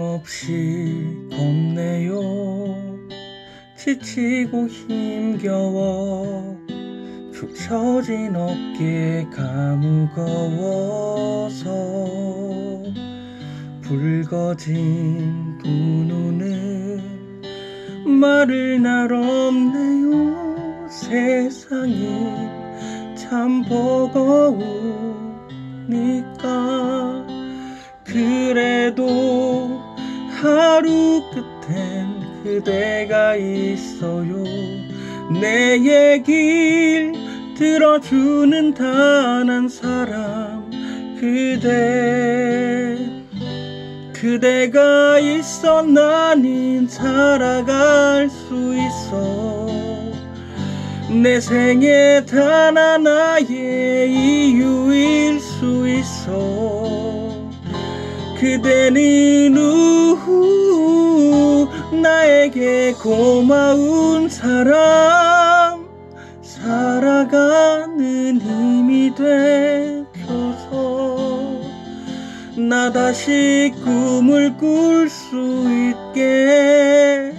없이 걷네요. 지치고 힘겨워 축 처진 어깨가 무거워서 붉어진 두 눈은 말을 날 없네요. 세상이 참 버거우니까. 그래도 하루 끝엔 그대가 있어요. 내 얘길 들어주는 단 한 사람 그대 그대가 있어 나는 살아갈 수 있어. 내 생에 단 하나의 이유일 수 있어 그대는 우후 나에게 고마운 사람. 살아가는 힘이 되줘서 나 다시 꿈을 꿀 수 있게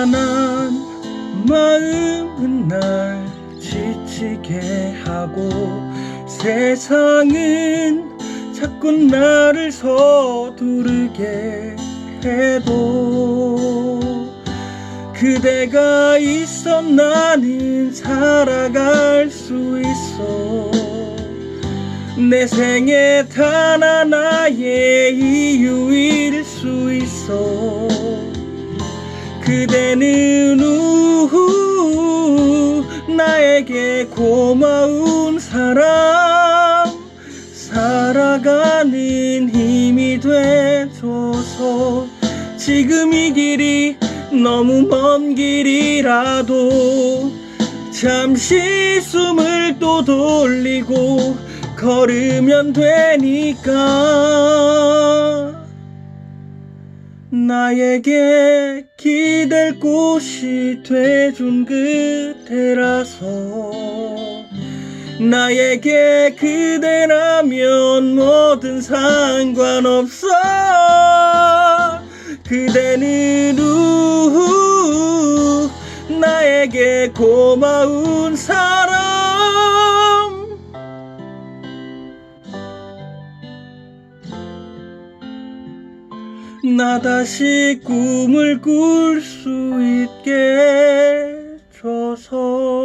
고단한 마음은 날 지치게 하고 세상은 자꾸 나를 서두르게 해도 그대가 있어 나는 살아갈 수 있어. 내 생에 단 하나의 이유일 수 있어 그대는 우후 나에게 고마운 사람 살아가는 힘이 돼줘서. 지금 이 길이 너무 먼 길이라도 잠시 숨을 또 돌리고 걸으면 되니까 나에게 기댈 곳이 돼준 그대라서 나에게 그대라면 뭐든 상관없어. 그대는 우후 나에게 고마운 사람 나 다시 꿈을 꿀 수 있게 줘서